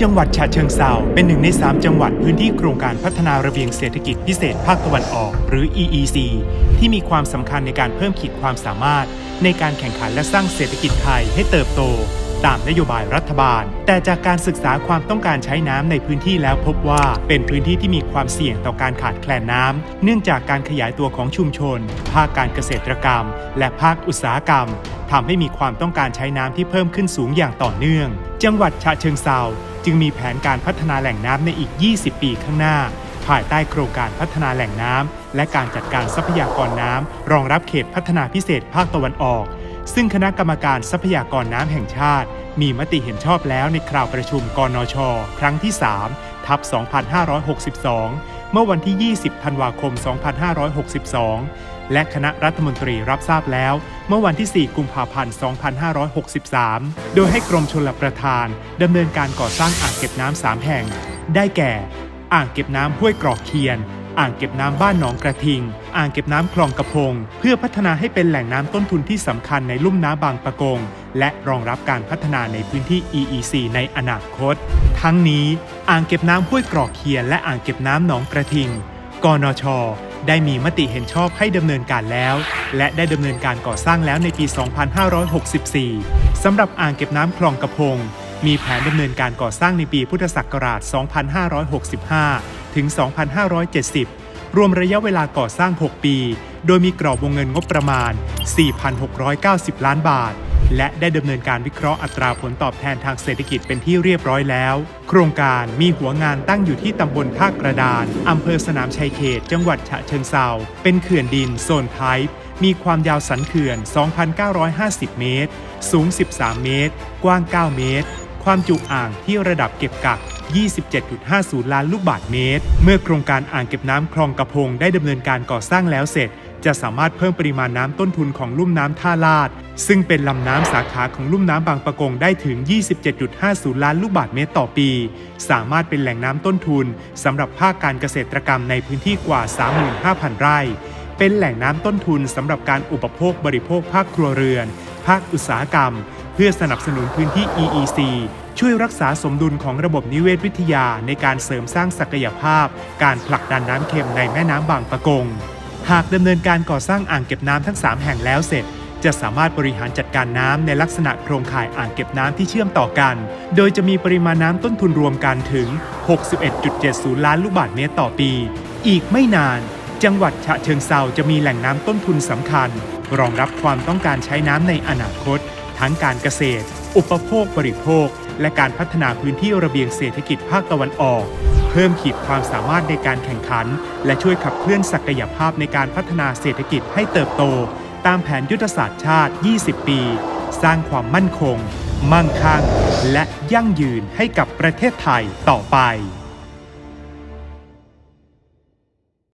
จังหวัดฉะเชิงเซาเป็นหนึ่งใน 3 จังหวัดพื้นที่โครงการพัฒนาระเบียงเศรษฐกิจพิเศษภาคตะวันออก หรือ EEC ที่มีความสำคัญในการเพิ่มขีดความสามารถ ในการแข่งขันและสร้างเศรษฐกิจไทยให้เติบโต ตามนโยบายรัฐบาล แต่จากการศึกษาความต้องการใช้น้ำในพื้นที่แล้วพบว่า เป็นพื้นที่ที่มีความเสี่ยงต่อการขาดแคลนน้ำเนื่องจากการขยายตัวของชุมชน ภาคการเกษตรกรรม และภาคอุตสาหกรรม ทำให้มีความต้องการใช้น้ำที่เพิ่มขึ้นสูงอย่างต่อเนื่อง จังหวัดฉะเชิงเซาจึงมีแผนการพัฒนาแหล่งน้ำในอีก 20 ปีข้างหน้า ภายใต้โครงการพัฒนาแหล่งน้ำและการจัดการทรัพยากรน้ำรองรับเขตพัฒนาพิเศษภาคตะวันออก ซึ่งคณะกรรมการทรัพยากรน้ำแห่งชาติ มีมติเห็นชอบแล้วในคราวประชุมกนช ครั้งที่ 3ทับ2562 เมื่อวันที่ 20 ธันวาคม 2562 และคณะรัฐมนตรีรับทราบแล้ว เมื่อวันที่ 4 กุมภาพันธ์ 2563 โดยให้กรมชลประทานดำเนินการก่อสร้างอ่างเก็บน้ำสามแห่ง ได้แก่ อ่างเก็บน้ำห้วยกรอกเคียน อ่างเก็บน้ำบ้านหนองกระทิง อ่างเก็บน้ำคลองกระพง เพื่อพัฒนาให้เป็นแหล่งน้ำต้นทุนที่สำคัญในลุ่มน้ำบางปะกง และรองรับการพัฒนาในพื้นที่ EEC ในอนาคต ทั้งนี้อ่างเก็บน้ำห้วยกรอกเคียนและอ่างเก็บน้ำหนองกระทิง กนช ได้มีมติเห็นชอบให้ดำเนินการแล้ว และได้ดำเนินการก่อสร้างแล้วในปี 2564 สำหรับอ่างเก็บน้ำคลองกระพงมีแผนดำเนินการก่อสร้างในปีพุทธศักราช 2565 ถึง 2570 รวมระยะเวลาก่อสร้าง 6 ปี โดยมีกรอบวงเงินงบประมาณ 4,690 ล้านบาท และได้ดำเนินการวิเคราะห์อัตราผลตอบแทนทางเศรษฐกิจเป็นที่เรียบร้อยแล้ว โครงการมีหัวงานตั้งอยู่ที่ตำบลท่ากระดานอำเภอสนามชัยเขต จังหวัดฉะเชิงเซาเป็นเขื่อนดินโซนไทป์มีความยาวสันเขื่อน 2,950 เมตร สูง 13 เมตร กว้าง 9 เมตร ความจุอ่างที่ระดับเก็บกัก 27.50 ล้านลูกบาศก์เมตร เมื่อโครงการอ่างเก็บน้ำคลองกระพงได้ดำเนินการก่อสร้างแล้วเสร็จ จะสามารถเพิ่มปริมาณน้ำต้นทุนของลุ่มน้ำท่าลาด ซึ่งเป็นลำน้ำสาขาของลุ่มน้ำบางปะกงได้ถึง 27.50 ล้านลูกบาศก์เมตรต่อปี สามารถเป็นแหล่งน้ำต้นทุนสำหรับภาคการเกษตรกรรมในพื้นที่กว่า 35,000 ไร่ เป็นแหล่งน้ำต้นทุนสำหรับการอุปโภคบริโภคภาคครัวเรือน ภาคอุตสาหกรรม เพื่อสนับสนุนพื้นที่ EEC ช่วยรักษาสมดุลของระบบนิเวศวิทยาในการเสริมสร้างศักยภาพ การผลักดันน้ำเค็มในแม่น้ำบางปะกง หากดำเนินการก่อสร้างอ่างเก็บน้ำทั้ง 3 แห่งแล้วเสร็จ จะสามารถบริหารจัดการน้ำในลักษณะโครงข่ายอ่างเก็บน้ำที่เชื่อมต่อกัน โดยจะมีปริมาณน้ำต้นทุนรวมกันถึง 61.70 ล้านลูกบาศก์เมตรต่อปี อีกไม่นาน จังหวัดฉะเชิงเซาจะมีแหล่งน้ำต้นทุนสำคัญ รองรับความต้องการใช้น้ำในอนาคต ทั้งการเกษตร อุปโภคบริโภค และการพัฒนาพื้นที่ระเบียงเศรษฐกิจภาคตะวันออก เพิ่มขีดความสามารถในการแข่งขัน และช่วยขับเคลื่อนศักยภาพในการพัฒนาเศรษฐกิจให้เติบโต ตามแผนยุทธศาสตร์ชาติ 20 ปี สร้างความมั่นคง มั่งคั่ง และยั่งยืนให้กับประเทศไทยต่อไป